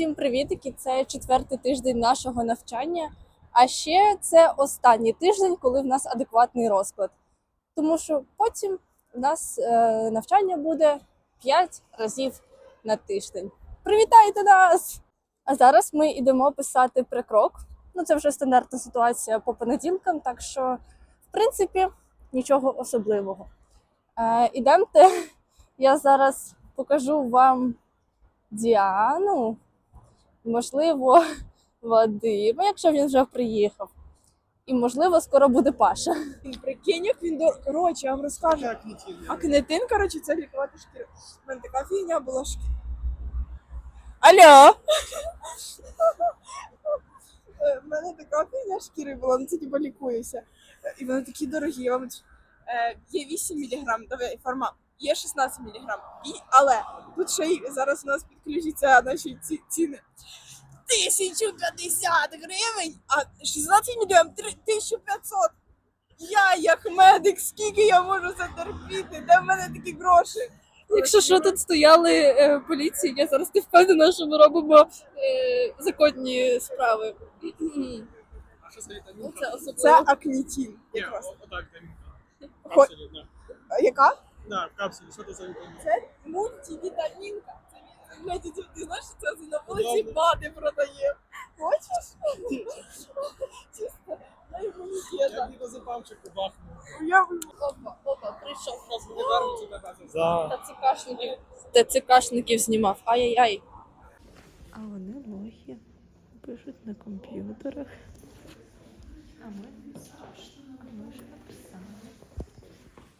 Всім привітики! Це четвертий тиждень нашого навчання. А ще це останній тиждень, коли в нас адекватний розклад. Тому що потім у нас е, навчання буде 5 разів на тиждень. Привітайте нас! А зараз ми йдемо писати прикрок. Ну, це вже стандартна ситуація по понеділкам, так що, в принципі, нічого особливого. Е, ідемте, я зараз покажу вам Діану, можливо, Вадима, якщо він вже приїхав. І, можливо, скоро буде Паша. Він прикинь, як він дор... Коротше, я вам розкажу. Акнетин, коротше, це лікувати шкіру. У мене така фігня була шкіра. Алло! Е, В мене така фігня шкіри була, ну це типу лікуюся. Е, І вони такі дорогі. Я вам от, е, Є 8 мг, давай, форма. Є 16 мг. І, але тут ще й зараз у нас підключаться наші ці, ціни. 1050 гривень, а 16 мг 1500. Я як медик, скільки я можу це терпіти? Де в мене такі гроші? Якщо що тут стояли е, поліції, я зараз не впевнена, що ми робимо е, законні справи. А що за Ну. Це особливо. Це акнітін. Ні, Якраз. отак Яка? Да, в капсулі, що це за вітамінка? Це мультивітамінка. Це блядь, ти, ти знаєш, що це на вулиці Добре. бати продає. Хочеш? Чисто Я б бензопамчику бахнув. Я Опа, опа, прийшов. Нас буде вернуться тебе за Та цикашників. Та цикашників знімав. Ай-яй-яй. А вони лохи пишуть на комп'ютерах. А ми не страшно, а ми вже написали.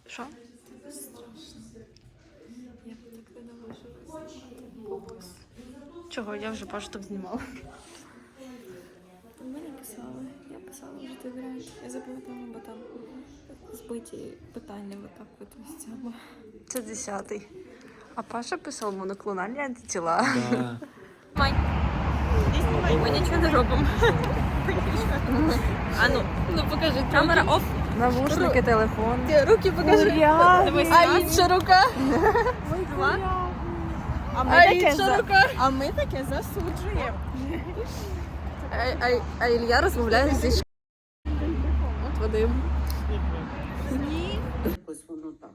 Що? Я б так не наважилася. Чого? Я вже поштовх знімала. Ми написали, я писала вже ти варіант. Я запам'ятала, бо там збиті питання отак от місцями. Це десятий. А Паша писав моноклональні антитіла. Ми нічого не робимо. А ну, Ну покажи. камера оф. Навушники, телефон. Руки покажи. Дивись, А інша рука. два. А ми, А таке за... рука. а ми таке засуджуємо. А, а, а Ілля розмовляє зі ш... От Вадим. Якось воно так.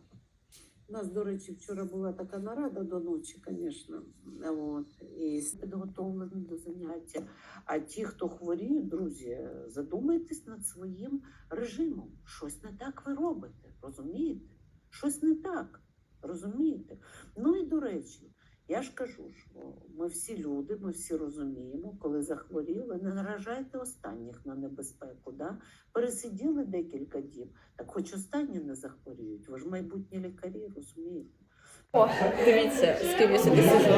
У нас, до речі, вчора була така нарада до ночі, звісно. От, і підготовлені до заняття. А ті, хто хворіють, друзі, задумайтесь над своїм режимом. Щось не так ви робите, розумієте? Щось не так. Розумієте? Ну і до речі, я ж кажу, що ми всі люди, ми всі розуміємо, коли захворіли, не наражайте останніх на небезпеку. Да? Пересиділи декілька діб, так хоч останні не захворіють. Ви ж майбутні лікарі, розумієте? О, дивіться, з ким я сюди сижу.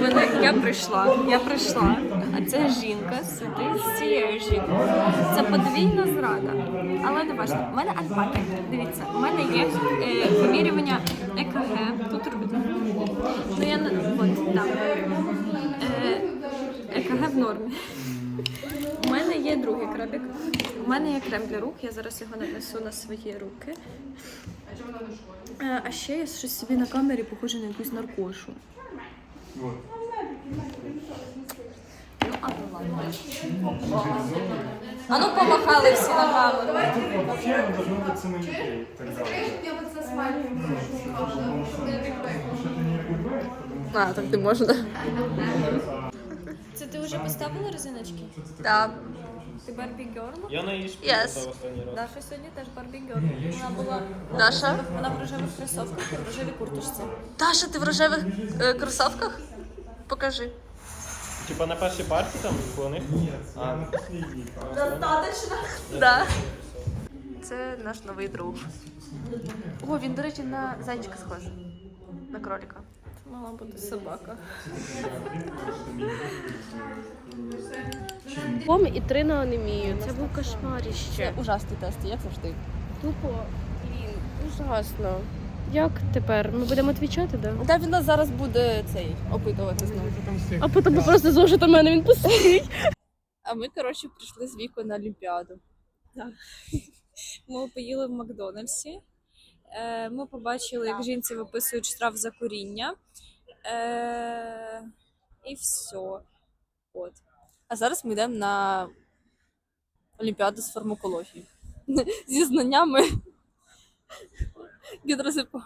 Вони, я прийшла, я прийшла, а ця жінка сидить з цією жінкою. Це подвійна зрада. Але не важливо. У мене альпаки. Дивіться, у мене є е, вимірювання ЕКГ. Тут робити. Ну я не от там. Е, ЕКГ в нормі. У мене є другий крабик. У мене є крем для рук. Я зараз його нанесу на свої руки. Е, А ще я щось собі на камері похоже на якусь наркошу. Ну, а ну ладно. А ну помахали всі на камеру. Вообще должно быть самолюбие. А, так не можна. Ти вже поставила резиночки? Так. Ти Барбі Герл? Я на її Yes. останній раз. Даша сьогодні теж Барбі Герл. Вона була Даша? вона в рожевих кросовках і в рожевій курточці. Даша, ти в рожевих е, кросовках? Покажи. Типа на першій парті там у них? А, Да. Це наш новий друг. О, він, до речі, на зайчика схожий. На кролика. Це мала бути собака. Пом і три на анемію. Це був кошмаріще. Ужасний тест, як завжди. Тупо, блін, ужасно. Як тепер? Ми будемо відвічати, да? Та він нас зараз буде цей опитувати знову. А потім просто зошит у мене він пустий. А ми, коротше, прийшли з вікою на Олімпіаду. Ми поїли в Макдональдсі. Е, Ми побачили, як жінці виписують штраф за куріння. Е, і все. От. А зараз ми йдемо на Олімпіаду з фармакології. Зі знаннями гідрозепам.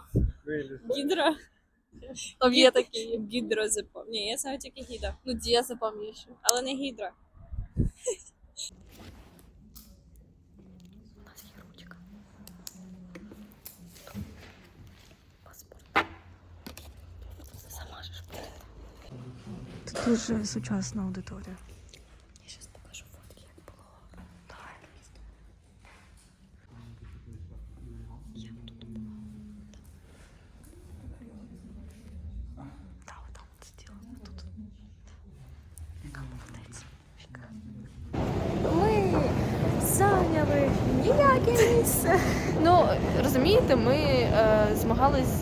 Гідра. Там є такі. Гідрозепам. Ні, я знаю тільки гіда. Ну, діазепам є ще. Але не гідра. У нас є ручка. Паспорт. Замажеш. Тут дуже сучасна аудиторія. Я зараз покажу фотки, як було. Давай. Я тут була. Так, там от сиділа. Тут. Яка молодець. Ми зайняли ніяке місце. Ну, розумієте, ми е, змагались.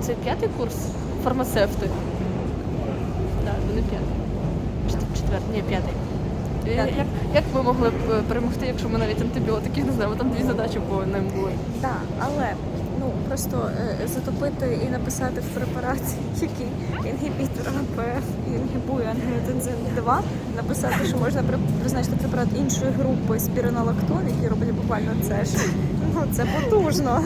Це п'ятий курс фармацевти. Да, п'ятий. Четвертий, ні, п'ятий. Е, Як, як ми могли б е, перемогти, якщо ми навіть антибіотиків не знаємо? Там дві задачі по ним були. Так, але ну просто е, затопити і написати в препараті, який інгібітор АПФ і інгібує ангіотензин 2, написати, що можна призначити препарат іншої групи спіринолактон, який робить буквально це ж. Ну це потужно.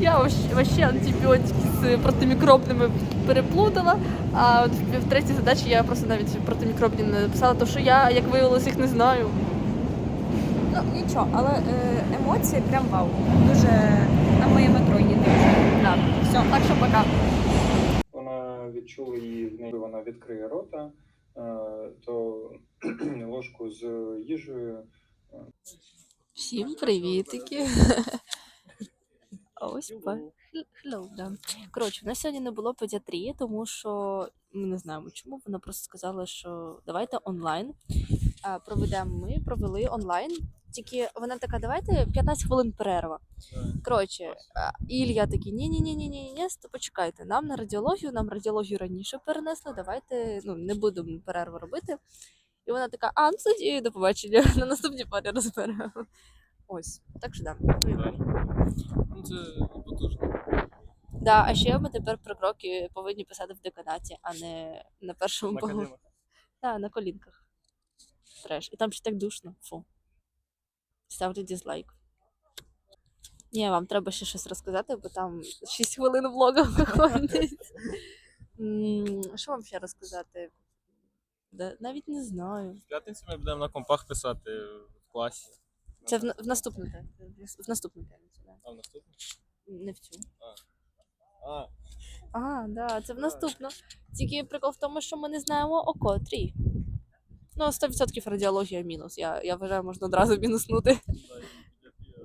Я вообще антибіотики з протимікробними переплутала. А от в, третій задачі я просто навіть протимікробні не написала, тому що я, як виявилось, їх не знаю. Ну нічого, але е, емоції прям вау. Дуже на моє метро їде. Так, все, так що пока. Вона відчула її в неї, вона відкриє рота, е, то ложку з їжею Всім привітики. А ось па. Hello, да. Коротше, в нас сьогодні не було педіатрії, тому що ми не знаємо чому. Вона просто сказала, що давайте онлайн. Проведемо ми, провели онлайн. Тільки вона така, давайте 15 хвилин перерва. Коротше, а, і Ілля такий, ні ні ні ні ні почекайте, нам на радіологію, нам радіологію раніше перенесли, давайте ну, не будемо перерву робити. І вона така, а, ну тоді до побачення, на наступній парі розберемо. Ось, так що да. Ну, це потужно. Да, а ще ми тепер про кроки повинні писати в деканаті, а не на першому На поговорі. колінах. Так, на колінках. Треш. І там ще так душно. Фу. Ставте дизлайк. Ні, вам треба ще щось розказати, бо там 6 хвилин влога виходить. Що вам ще розказати? Да, навіть не знаю. В п'ятницю ми будемо на компах писати в класі. Це в, на- в наступну в наступну п'ятницю, да. А в наступну? Не в цю. А, А, да, це в наступну. Тільки прикол в тому, що ми не знаємо о котрій. Ну, 100% радіологія мінус. Я, я вважаю, можна одразу мінуснути.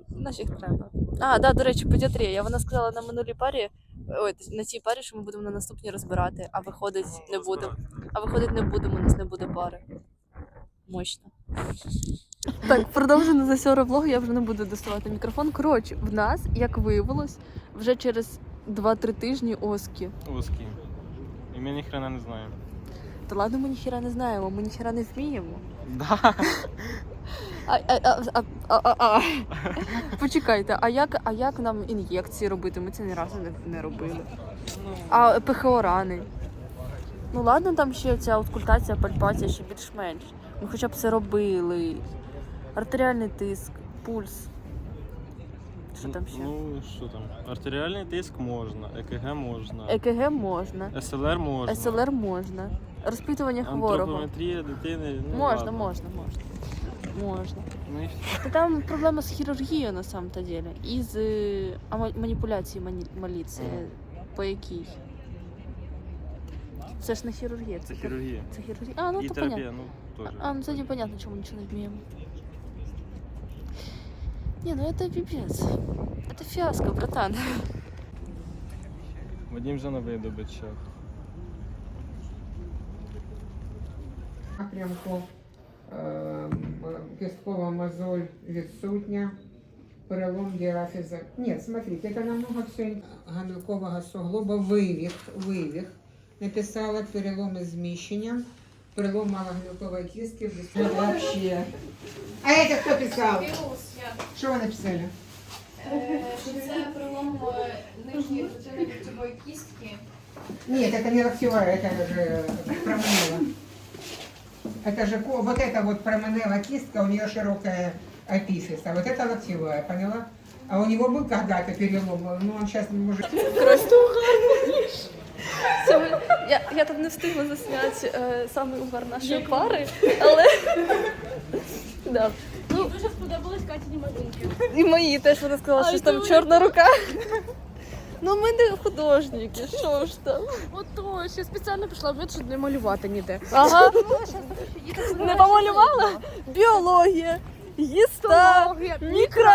Нафіг треба. А, да, до речі, педіатрія. Я вона сказала на минулій парі, ой, на цій парі, що ми будемо на наступній розбирати, а виходить, не будемо. А виходить, не будемо, у нас не буде пари. Мощно. Так, продовжено за сьогодні влогу, я вже не буду доставати мікрофон. Коротше, в нас, як виявилось, вже через 2-3 тижні оски. узкий. І ми ніхрена не знаємо. Та ладно, ми ніхіра не знаємо, ми ніхіра не вміємо. Да. А, а, а, а, а, а, а. Почекайте, а як, а як нам ін'єкції робити? Ми це ні разу не, не робили. А ПХО рани. Ну ладно, там ще ця аускультація, пальпація ще більш-менш. Ми хоча б це робили. Артеріальний тиск, пульс. Що там ще? Ну, що там? Артеріальний тиск можна, ЕКГ можна, ЕКГ можна, СЛР можна. СЛР можна, розпитування хворого. Антропометрія дитини. Ну, Можна, ладно. можна, можна. Можна. Ну, і все. Та там проблема з хірургією на самом-то деле. І з е, а, ма- мані- маліції. По якій? Це ж не хірургія, це, хірургія. Це хірургія. А, ну І то терапія, понятно. ну, теж. А, ну тоді понятно, чому нічого не вміємо. Не, ну это пипец. Это фиаско, братан. Вадим вже на видобичах. напрямку е, кісткова мозоль відсутня, перелом діафіза. Ні, смотрите, это намного все гамілкового суглоба, вивих, вивих. Написала переломи зміщення, перелом малогамілкової кістки. Вообще. А это кто писал? Что вы написали? Що це перелом нижньої клітини ліктьової кістки Нет, это не локтевая, это же променева. Это же ко- вот эта вот променева кистка, у нее широкая апифиз, а вот это локтевая, поняла? А у него был когда-то перелом, но он сейчас не может. Сьогодні Я, я там не встигла засняти е, саме угар нашої пари, але да. ну, Дуже сподобалась Катіні малюнки. і мої теж вона сказала, що там чорна рука. Ну, ми не художники, що ж там. Ото, ще спеціально пішла в щоб не малювати ніде. Ага. Не помалювала? Біологія, гіста, мікро.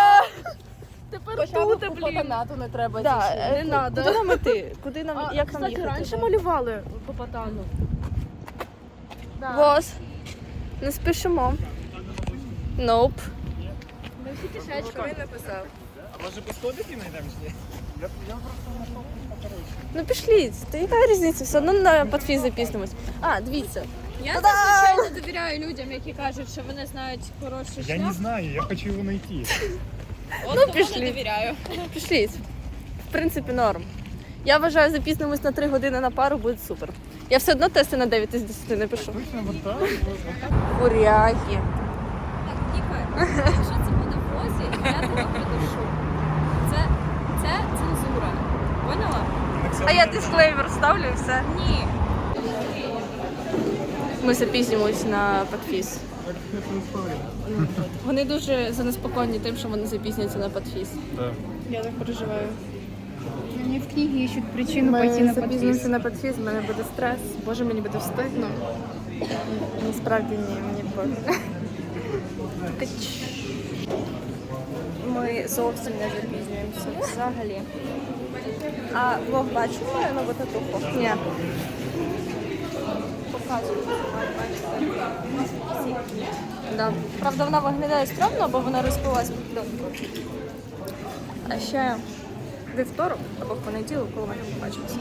Тепер тут, по блін. патанату не треба. Да, всі. не надо. Куди нам іти? Куди нам, А, як нам кстати, їхати? раніше малювали по патану. Бос, не спішимо. Nope. Ми всі кишечки. написав. А може без ходики знайдемо чи ні? Ну пішліть, та яка різниця? Все одно на подфіз запіснемось. А, дивіться. Я зазвичай довіряю людям, які кажуть, що вони знають хороший Я не знаю, я хочу його знайти. От Ну, тому пішли. не довіряю. Пішліть. В принципі, норм. Я вважаю, запізнимось на 3 години на пару, буде супер. Я все одно тести на 9 із 10 не пишу. Вот так? Ніка, якщо це буде в возі, я тебе придушу. Це, це цензура. Поняла? А я дисклеймер ставлю і все. Ні. Ми запізнюємось на подфіз. Вони дуже занеспокоєні тим, що вони запізняться на подфіз. Так. Я так переживаю. Они в книге ищут причину пойти на запізнимося на подфіз, в мене буде стрес. Боже, мені буде встигно. Насправді ні, мені пофіг. Ми зовсім не запізнюємося взагалі. А влог бачили нову татуху? Ні. Да. Правда, вона виглядає стрьомно, бо вона розпилась під пленкою. А ще вівторок або в понеділок, коли ми там побачимося.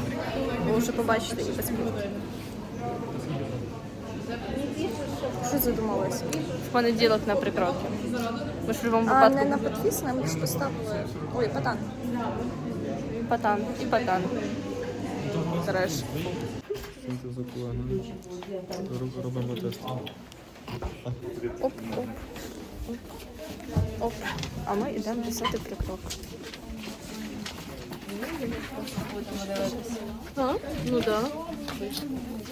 Ви вже побачите і без пленки. Що задумалась? В понеділок на прикроки. Ми ж в будь-якому А випадку. не на подпис, нам ж поставили. Ой, патан. Патан і патан. Треш. Робимо тест. Оп, оп. Оп. А ми йдемо писати прикрок. А? Ну да.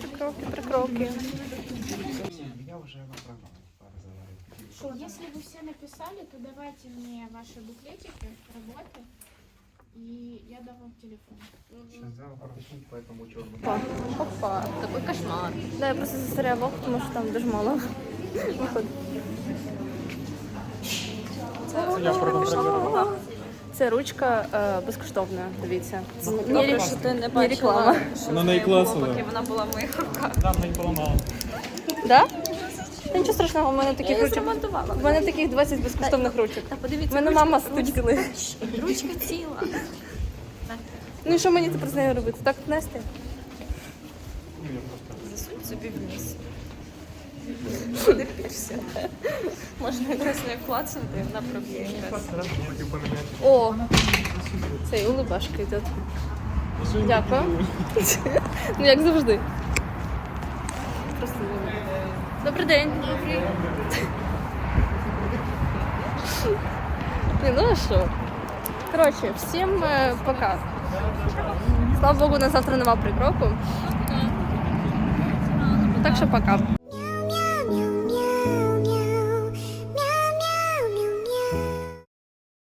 Прикроки, прикроки. Если вы все написали, то давайте мне ваши буклетики работы, и я дам вам телефон. Опа. Опа. Такий кошмар. Да, я просто застряла влог, тому що там дуже мало виходить. Я продам Це ручка е, безкоштовна, дивіться. Ні, не, що ти не не бачила. реклама. Вона не класова. Поки вона була в моїх руках. Там не поламала. Да? Та нічого страшного, у мене таких Я ручок. зремонтувала. У мене таких 20 безкоштовних ручок. Та подивіться, мене ручка- мама студіли. Ручка ціла. Ну і що мені тепер з нею робити? Так нести? Засунь собі вниз. Подивишся. Можна якраз не клацнути, вона проб'є якраз. О! Цей улибашка йде. Дякую. Ну як завжди. Добрий день. Добрий. Ну а що? Коротше, всім е, пока. Слава Богу, на завтра нема прикроку. Так що пока.